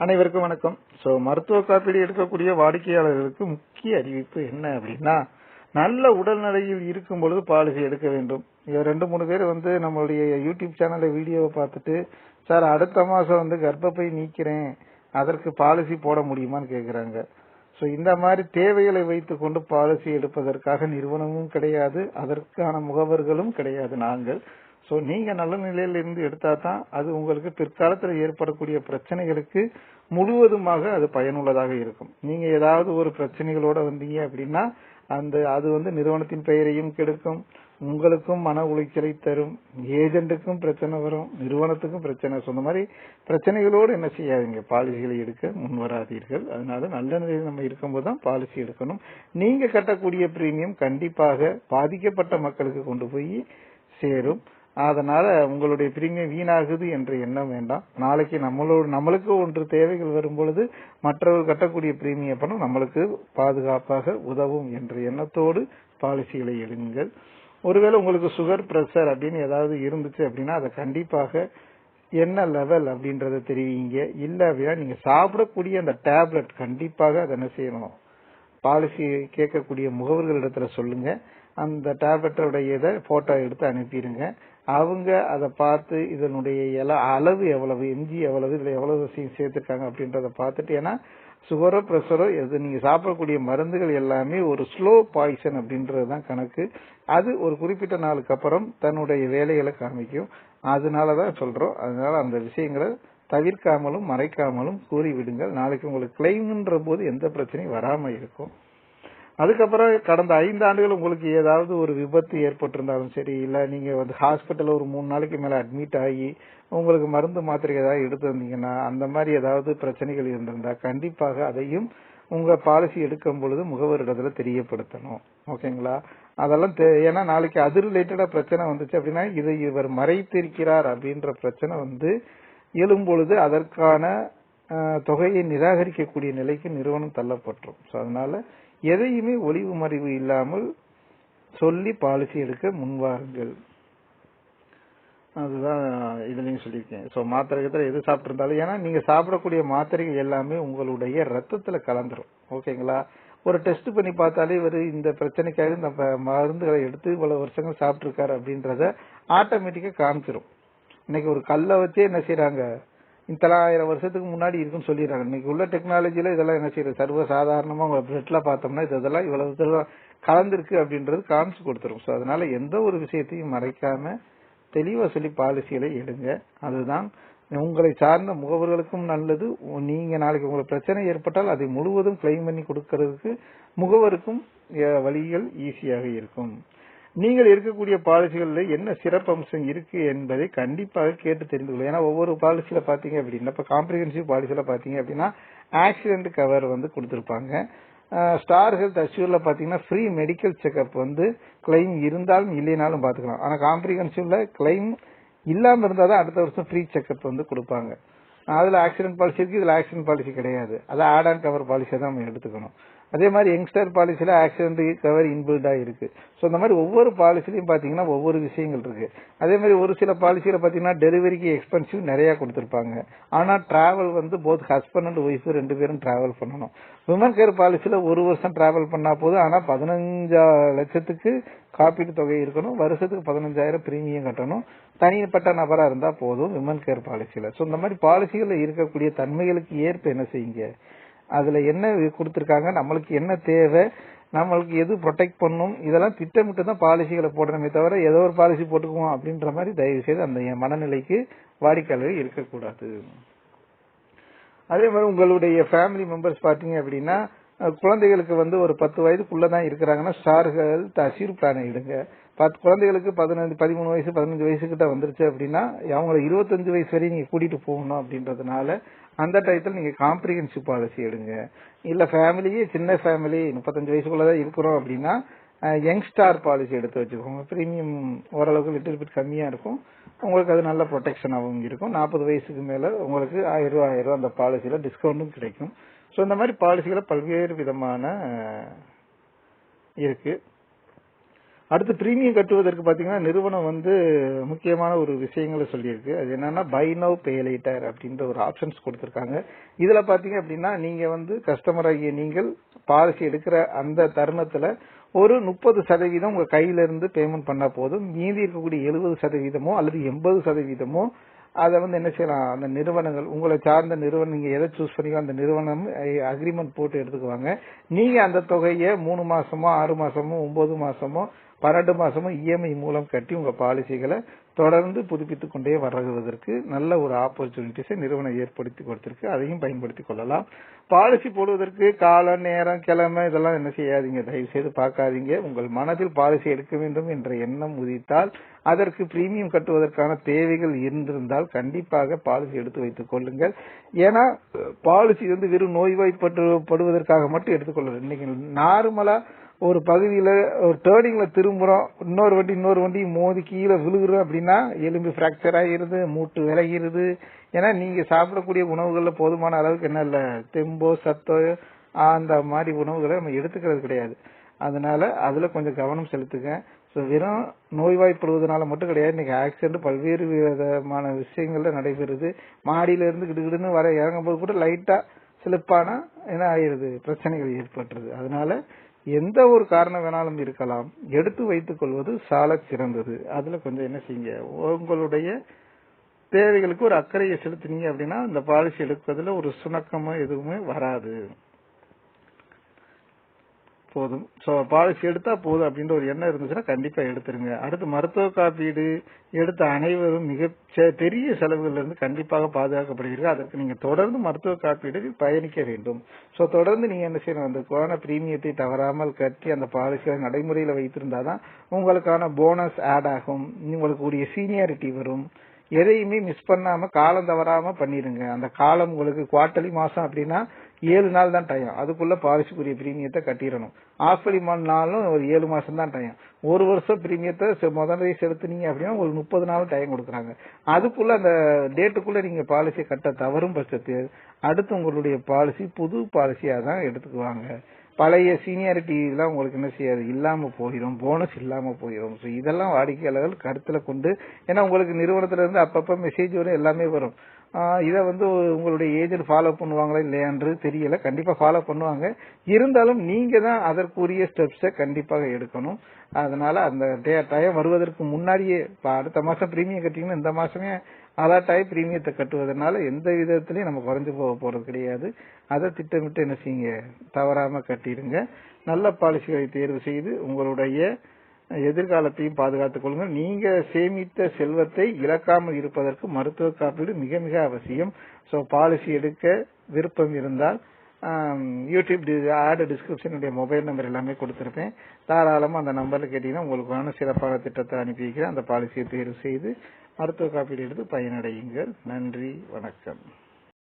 அனைவருக்கும் வணக்கம். சோ மருத்துவ காப்பீடு எடுக்கக்கூடிய வாடிக்கையாளர்களுக்கு முக்கிய அறிவிப்பு என்ன அப்படின்னா நல்ல உடல்நிலையில் இருக்கும் பொழுது பாலிசி எடுக்க வேண்டும். ரெண்டு மூணு பேர் வந்து நம்மளுடைய யூடியூப் சேனல்ல வீடியோவை பார்த்துட்டு சார் அடுத்த மாசம் வந்து கர்ப்பப்பை நீக்கிறேன். அதற்கு பாலிசி போட முடியுமான்னு கேக்குறாங்க. சோ இந்த மாதிரி தேவைகளை வைத்துக்கொண்டு பாலிசி எடுப்பதற்காக நிறுவனமும் கிடையாது அதற்கான முகவர்களும் கிடையாது. நாங்கள் சோ நீங்க நல்ல நிலையில இருந்து எடுத்தா தான் அது உங்களுக்கு பிற்காலத்தில் ஏற்படக்கூடிய பிரச்சனைகளுக்கு முழுவதுமாக அது பயனுள்ளதாக இருக்கும். நீங்க ஏதாவது ஒரு பிரச்சனைகளோட வந்தீங்க அப்படின்னா அந்த அது வந்து நிறுவனத்தின் பெயரையும் கெடுக்கும் உங்களுக்கும் மன உளைச்சலை தரும் ஏஜென்ட்டுக்கும் பிரச்சனை வரும் நிறுவனத்துக்கும் பிரச்சனை சொன்ன மாதிரி பிரச்சனைகளோடு என்ன செய்யாதீங்க. பாலிசிகளை எடுக்க முன் வராதீர்கள் அதனால நல்ல நிலையில் நம்ம இருக்கும்போது தான் பாலிசி எடுக்கணும். நீங்க கட்டக்கூடிய பிரீமியம் கண்டிப்பாக பாதிக்கப்பட்ட மக்களுக்கு கொண்டு போய் சேரும். அதனால உங்களுடைய பிரீமியம் வீணாகுது என்ற எண்ணம் வேண்டாம். நாளைக்கு நம்மளோட நம்மளுக்கு ஒன்று தேவைகள் வரும் பொழுது மற்றவர்கள் கட்டக்கூடிய பிரீமிய பணம் நம்மளுக்கு பாதுகாப்பாக உதவும் என்ற எண்ணத்தோடு பாலிசிகளை எடுங்கள் ஒருவேளை உங்களுக்கு சுகர் பிரஷர் அப்படின்னு ஏதாவது இருந்துச்சு அப்படின்னா அதை கண்டிப்பாக என்ன லெவல் அப்படின்றத தெரிவிங்க. இல்ல அப்படின்னா நீங்க சாப்பிடக்கூடிய அந்த டேப்லெட் கண்டிப்பாக அதை என்ன செய்யணும்? பாலிசி கேட்கக்கூடிய முகவர்களிடத்துல சொல்லுங்க. அந்த டேப்லெட்டோட இதை போட்டோ எடுத்து அனுப்பிடுங்க. அவங்க அதை பார்த்து இதனுடைய இல- அளவு எவ்வளவு எம்ஜி எவ்வளவு இதுல எவ்வளவு சேர்த்திருக்காங்க அப்படின்றத பார்த்துட்டு ஏன்னா சுகரோ பிரஷரோ எது நீங்க சாப்பிடக்கூடிய மருந்துகள் எல்லாமே ஒரு ஸ்லோ பாய்சன் அப்படின்றது தான் கணக்கு. அது ஒரு குறிப்பிட்ட நாளுக்கு அப்புறம் தன்னுடைய வேலைகளை காமிக்கும். அதனாலதான் சொல்றோம். அதனால அந்த விஷயங்களை தவிர்க்காமலும் மறைக்காமலும் கூறிவிடுங்கள். நாளைக்கு உங்களுக்கு கிளைம்ன்ற போது எந்த பிரச்சனையும் வராம இருக்கும். அதுக்கப்புறம் கடந்த ஐந்து ஆண்டுகள் உங்களுக்கு ஏதாவது ஒரு விபத்து ஏற்பட்டிருந்தாலும் சரி இல்ல நீங்க வந்து ஹாஸ்பிட்டல் ஒரு மூணு நாளைக்கு மேல அட்மிட் ஆகி உங்களுக்கு மருந்து மாத்திரை ஏதாவது எடுத்து வந்தீங்கன்னா அந்த மாதிரி ஏதாவது பிரச்சனைகள் இருந்திருந்தா கண்டிப்பாக அதையும் உங்க பாலிசி எடுக்கும் பொழுது முகவரிடத்துல தெரியப்படுத்தணும். ஓகேங்களா அதெல்லாம் ஏன்னா நாளைக்கு அது ரிலேட்டடா பிரச்சனை வந்துச்சு அப்படின்னா இதை இவர் மறைத்திருக்கிறார் அப்படின்ற பிரச்சனை வந்து எழும்பொழுது அதற்கான தொகையை நிராகரிக்கக்கூடிய நிலைக்கு நிறுவனம் தள்ளப்பட்டுரும். ஸோ அதனால எதையுமே ஒளிவு மறைவு இல்லாமல் சொல்லி பாலிசி எடுக்க முன்வாருங்கள். அதுதான் இதுலயும் சொல்லியிருக்கேன் ஸோ மாத்திரை எது சாப்பிட்ருந்தாலும் ஏன்னா நீங்க சாப்பிடக்கூடிய மாத்திரைகள் எல்லாமே உங்களுடைய ரத்தத்துல கலந்துரும். ஓகேங்களா ஒரு டெஸ்ட் பண்ணி பார்த்தாலே இவர் இந்த பிரச்சனைக்காக இந்த மருந்துகளை எடுத்து இவ்வளவு வருஷங்கள் சாப்பிட்ருக்காரு அப்படின்றத ஆட்டோமேட்டிக்கா காமிச்சிரும். இன்னைக்கு ஒரு கல்லை வச்சே என்ன செய்யறாங்க இத்தலாயிரம் வருஷத்துக்கு முன்னாடி இருக்குன்னு சொல்லிடுறாங்க. இன்னைக்கு உள்ள டெக்னாலஜியில இதெல்லாம் என்ன செய்யறது? சர்வ சாதாரணமா உங்க பிளட்ல பார்த்தோம்னா இதெல்லாம் இவ்வளவு இதெல்லாம் அப்படின்றது காமிச்சு கொடுத்துரும். ஸோ அதனால எந்த ஒரு விஷயத்தையும் மறைக்காம தெளிவா சொல்லி பாலிசிகளை எடுங்க அதுதான் உங்களை சார்ந்த முகவர்களுக்கும் நல்லது. நீங்க நாளைக்கு உங்களுக்கு பிரச்சனை ஏற்பட்டால் அதை முழுவதும் கிளைம் பண்ணி கொடுக்கறதுக்கு முகவருக்கும் வழிகள் ஈஸியாக இருக்கும். நீங்கள் இருக்கக்கூடிய பாலிசிகள்ல என்ன சிறப்பம்சம் இருக்கு என்பதை கண்டிப்பாக கேட்டு தெரிந்து கொள்ளும் ஏன்னா ஒவ்வொரு பாலிசியில பாத்தீங்க அப்படின்னா இப்ப காம்ப்ரிஹென்சிவ் பாலிசியில பாத்தீங்க அப்படின்னா ஆக்சிடென்ட் கவர் வந்து கொடுத்துருப்பாங்க. ஸ்டார் ஹெல்த் அஷ்யூர்ல பாத்தீங்கன்னா ஃப்ரீ மெடிக்கல் செக்அப் வந்து கிளைம் இருந்தாலும் இல்லைனாலும் பாத்துக்கலாம் ஆனா காம்ப்ரிஹென்சிவ்ல கிளைம் இல்லாம இருந்தாதான் அடுத்த வருஷம் ஃப்ரீ செக்அப் வந்து கொடுப்பாங்க. அதுல ஆக்சிடென்ட் பாலிசி இருக்கு இதுல ஆக்சிடென்ட் பாலிசி கிடையாது. அது ஆட் ஆன் கவர் பாலிசியை தான் நம்ம எடுத்துக்கணும். அதே மாதிரி யங்ஸ்டர் பாலிசியில் ஆக்சிடென்ட் கவர் இன்பில்டா இருக்கு. ஸோ இந்த மாதிரி ஒவ்வொரு பாலிசிலையும் பாத்தீங்கன்னா ஒவ்வொரு விஷயங்கள் இருக்கு. அதே மாதிரி ஒரு சில பாலிசியில பாத்தீங்கன்னா டெலிவரிக்கு எக்ஸ்பென்சிவ் நிறைய கொடுத்துருப்பாங்க. ஆனா டிராவல் வந்து போத் ஹஸ்பண்ட் அண்ட் ஒய்ஃப் ரெண்டு பேரும் டிராவல் பண்ணணும். விமன் கேர் பாலிசியில் ஒரு வருஷம் டிராவல் பண்ணா போதும். ஆனா பதினஞ்சா லட்சத்துக்கு காப்பீட்டு தொகை இருக்கணும். வருஷத்துக்கு பதினஞ்சாயிரம் பிரீமியம் கட்டணும். தனிப்பட்ட நபரா இருந்தா போதும் விமன் கேர் பாலிசியில் சோ இந்த மாதிரி பாலிசிகள்ல இருக்கக்கூடிய தன்மைகளுக்கு ஏற்ப என்ன செய்யுங்க? அதுல என்ன கொடுத்துருக்காங்க? நம்மளுக்கு என்ன தேவை? நம்மளுக்கு எது ப்ரொடெக்ட் பண்ணும்? இதெல்லாம் திட்டமிட்டு தான் பாலிசிகளை போடணுமே தவிர ஏதோ ஒரு பாலிசி போட்டுக்குவோம் அப்படின்ற மாதிரி தயவு செய்து அந்த என் மனநிலைக்கு வாடிக்கையாளர் இருக்கக்கூடாது. அதே மாதிரி உங்களுடைய ஃபேமிலி மெம்பர்ஸ் பாத்தீங்க அப்படின்னா குழந்தைகளுக்கு வந்து ஒரு பத்து வயதுக்குள்ள தான் இருக்கிறாங்கன்னா ஸ்டார் ஹெல்த் அசீர் பிளானை எடுங்க. பத்து குழந்தைகளுக்கு பதினஞ்சு பதிமூணு வயசு பதினஞ்சு வயசு கிட்ட வந்துருச்சு அப்படின்னா அவங்கள இருபத்தஞ்சு வயசு வரையும் நீங்க கூட்டிட்டு போகணும் அப்படின்றதுனால அந்த டயத்தில் நீங்க காம்ப்ரிஹென்சிவ் பாலிசி எடுங்க. இல்ல ஃபேமிலியே சின்ன ஃபேமிலி முப்பத்தஞ்சு வயசுக்குள்ளதான் இருக்கிறோம் அப்படின்னா யங் ஸ்டார் பாலிசி எடுத்து வச்சுக்கோங்க. ப்ரீமியம் ஓரளவுக்கு லிட்டில் பிட் கம்மியா இருக்கும். உங்களுக்கு அது நல்ல ப்ரொடெக்ஷனாகவும் இருக்கும். நாற்பது வயசுக்கு மேல உங்களுக்கு ஆயிரம் ரூபா ஆயிரம் ரூபா அந்த பாலிசியில டிஸ்கவுண்டும் கிடைக்கும். ஸோ இந்த மாதிரி பாலிசிகளை பல்வேறு விதமான இருக்குது இருக்கு. அடுத்து பிரீமியம் கட்டுவதற்கு பாத்தீங்கன்னா நிறுவனம் வந்து முக்கியமான ஒரு விஷயங்களை சொல்லியிருக்கு. அது என்னன்னா பை நவ் பே லேட்டர் அப்படின்ற ஒரு ஆப்ஷன்ஸ் கொடுத்திருக்காங்க. இதுல பாத்தீங்க அப்படின்னா நீங்க வந்து கஸ்டமர் ஆகிய நீங்கள் பாலிசி எடுக்கிற அந்த தருணத்துல ஒரு முப்பது சதவீதம் உங்க கையில இருந்து பேமெண்ட் பண்ணா போதும். மீதி இருக்கக்கூடிய எழுபது சதவீதமோ அல்லது எண்பது சதவீதமோ அதை வந்து என்ன செய்யலாம்? அந்த நிறுவனங்கள் உங்களை சார்ந்த நிறுவனம் நீங்க எதை சூஸ் பண்ணிக்கோ அந்த நிறுவனம் அக்ரிமெண்ட் போட்டு எடுத்துக்குவாங்க. நீங்க அந்த தொகையை மூணு மாசமோ ஆறு மாசமோ ஒன்பது மாசமோ பன்னெண்டு மாசமும் இஎம்ஐ மூலம் கட்டி உங்க பாலிசிகளை தொடர்ந்து புதுப்பித்துக் கொண்டே வருவதற்கு நல்ல ஒரு ஆப்பர்ச்சுனிட்டிஸை நிறுவனம் ஏற்படுத்தி கொடுத்திருக்கு. அதையும் பயன்படுத்திக் கொள்ளலாம். பாலிசி போடுவதற்கு காலம் நேரம் கிழமை இதெல்லாம் என்ன செய்யாதீங்க. தயவு செய்து பார்க்காதீங்க. உங்கள் மனதில் பாலிசி எடுக்க வேண்டும் என்ற எண்ணம் உதித்தால் அதற்கு பிரீமியம் கட்டுவதற்கான தேவைகள் இருந்திருந்தால் கண்டிப்பாக பாலிசி எடுத்து வைத்துக் கொள்ளுங்கள். ஏன்னா பாலிசி வந்து வெறும் நோய்வாய்ப்படுவதற்காக மட்டும் எடுத்துக்கொள்ளல இன்னைக்கு நார்மலா ஒரு பகுதியில் ஒரு டேர்னிங்கில் திரும்புகிறோம் இன்னொரு வண்டி இன்னொரு வண்டி மோதி கீழே விழுகுறோம் அப்படின்னா எலும்பு ஃப்ராக்சர் ஆகிருது மூட்டு விலகிருது. ஏன்னா நீங்கள் சாப்பிடக்கூடிய உணவுகளில் போதுமான அளவுக்கு என்ன இல்லை தெம்போ சத்தோ அந்த மாதிரி உணவுகளை நம்ம எடுத்துக்கிறது கிடையாது. அதனால அதில் கொஞ்சம் கவனம் செலுத்துங்க. ஸோ வெறும் நோய்வாய்ப்படுவதனால மட்டும் கிடையாது. இன்னைக்கு ஆக்சிடென்ட் பல்வேறு விதமான விஷயங்கள்ல நடைபெறுது. மாடியிலேருந்து கிடுகிடுன்னு வர இறங்கும்போது கூட லைட்டாக ஸ்லிப்பானா என்ன ஆயிடுது பிரச்சனைகள் ஏற்பட்டுருது. அதனால எந்த ஒரு காரணம் வேணாலும் இருக்கலாம். எடுத்து வைத்துக் கொள்வது சால சிறந்தது. அதுல கொஞ்சம் என்ன செய்யுங்க? உங்களுடைய தேவைகளுக்கு ஒரு அக்கறையை செலுத்தினீங்க அப்படின்னா இந்த பாலிசி எடுப்பதுல ஒரு சுணக்கமா எதுவுமே வராது. போதும். சோ பாலிசி எடுத்தா போதும் அப்படின்ற ஒரு எண்ணம் இருந்துச்சுன்னா கண்டிப்பா எடுத்துருங்க. அடுத்து மருத்துவ காப்பீடு எடுத்த அனைவரும் மிக பெரிய செலவுகள்ல இருந்து கண்டிப்பாக பாதுகாக்கப்படுவீர்கள். அதற்கு நீங்க தொடர்ந்து மருத்துவ காப்பீடு பயணிக்க வேண்டும். சோ தொடர்ந்து நீங்க என்ன செய்யணும்? அந்த கொரோனா பிரீமியத்தை தவறாமல் கட்டி அந்த பாலிசியை நடைமுறையில வைத்திருந்தாதான் உங்களுக்கான போனஸ் ஆட் ஆகும். உங்களுக்கு உரிய சீனியாரிட்டி வரும். எதையுமே மிஸ் பண்ணாம காலம் தவறாம பண்ணிருங்க அந்த காலம் உங்களுக்கு குவார்டலி மாசம் அப்படின்னா ஏழு நாள் தான் டைம் அதுக்குள்ள பாலிசிக்குரிய பிரீமியத்தை கட்டிடணும். ஆஃபலி நாளும் ஒரு ஏழு மாசம் தான் டைம் ஒரு வருஷம் பிரீமியத்தை முதல்ல செலுத்துனீங்க அப்படின்னா ஒரு முப்பது நாள் டைம் கொடுக்குறாங்க. அதுக்குள்ள அந்த டேட்டுக்குள்ள நீங்க பாலிசி கட்ட தவறும் பட்சத்தில் அடுத்து உங்களுடைய பாலிசி புது பாலிசியா தான் எடுத்துக்குவாங்க. பழைய சீனியாரிட்டி எல்லாம் உங்களுக்கு என்ன செய்யாது? இல்லாம போயிடும் போனஸ் இல்லாம போயிடும் ஸோ இதெல்லாம் வாடிக்கையாளர்கள் கருத்துல கொண்டு ஏன்னா உங்களுக்கு நிறுவனத்துல இருந்து அப்பப்ப மெசேஜ் வரும் எல்லாமே வரும். இதை வந்து உங்களுடைய ஏஜென்ட் ஃபாலோ பண்ணுவாங்களா இல்லையான்றது தெரியல. கண்டிப்பா ஃபாலோ பண்ணுவாங்க. இருந்தாலும் நீங்க தான் அதற்குரிய ஸ்டெப்ஸை கண்டிப்பாக எடுக்கணும். அதனால அந்த டயம் வருவதற்கு முன்னாடியே இப்போ அடுத்த மாசம் பிரீமியம் கட்டிங்கன்னா இந்த மாசமே அலர்ட் பிரீமியத்தை கட்டுவதனால எந்த விதத்திலையும் நம்ம குறைஞ்சு போக போறது கிடையாது. அதை திட்டமிட்டு என்ன செய்யுங்க? தவறாம கட்டிடுங்க. நல்ல பாலிசிகளை தேர்வு செய்து உங்களுடைய எதிர்காலத்தையும் பாதுகாத்துக் கொள்ளுங்கள். நீங்க சேமித்த செல்வத்தை இழக்காமல் இருப்பதற்கு மருத்துவ காப்பீடு மிக மிக அவசியம். ஸோ பாலிசி எடுக்க விருப்பம் இருந்தால் யூடியூப் ஆட் டிஸ்கிரிப்ஷனுடைய மொபைல் நம்பர் எல்லாமே கொடுத்துருப்பேன். தாராளமாக அந்த நம்பரில் கேட்டீங்கன்னா உங்களுக்கான சிறப்பான திட்டத்தை அனுப்பி வைக்கிறேன் அந்த பாலிசியை தேர்வு செய்து மருத்துவ காப்பீடு எடுத்து பயனடையுங்கள். நன்றி வணக்கம்.